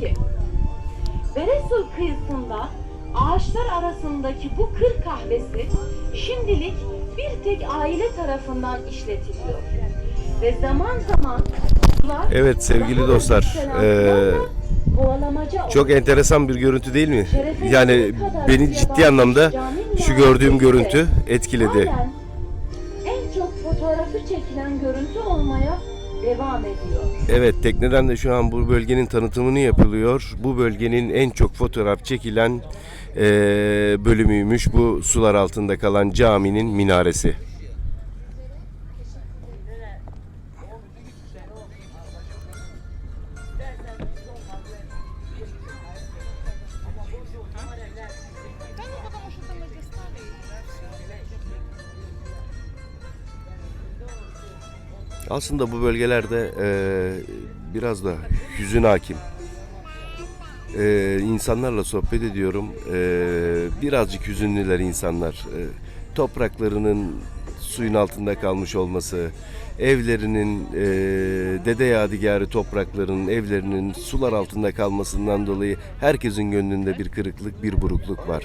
ki Venezuela kıyısında ağaçlar arasındaki bu kır kahvesi şimdilik bir tek aile tarafından işletiliyor. Ve zaman zaman Evet sevgili dostlar. Ee, çok enteresan bir görüntü değil mi? Yani beni ciddi anlamda şu gördüğüm görüntü etkiledi. En çok fotoğrafı çekilen görüntü olmaya devam ediyor. Evet tekneden de şu an bu bölgenin tanıtımını yapılıyor. Bu bölgenin en çok fotoğraf çekilen eee, bölümüymüş bu sular altında kalan caminin minaresi. Aslında bu bölgelerde eee, biraz da hüzün hakim. Eee insanlarla sohbet ediyorum. Eee, birazcık hüzünlüler insanlar. Eee, topraklarının suyun altında kalmış olması, evlerinin, eee dede yadigarı topraklarının, evlerinin sular altında kalmasından dolayı herkesin gönlünde bir kırıklık, bir burukluk var.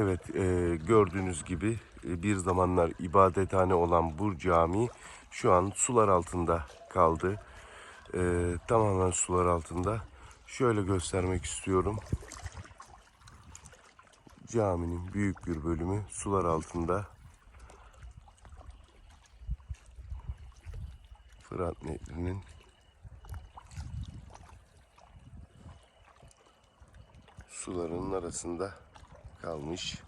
Evet, e, gördüğünüz gibi e, bir zamanlar ibadethane olan bu cami şu an sular altında kaldı. E, tamamen sular altında. Şöyle göstermek istiyorum. Caminin büyük bir bölümü sular altında. Fırat Nehri'nin suların arasında kalmış.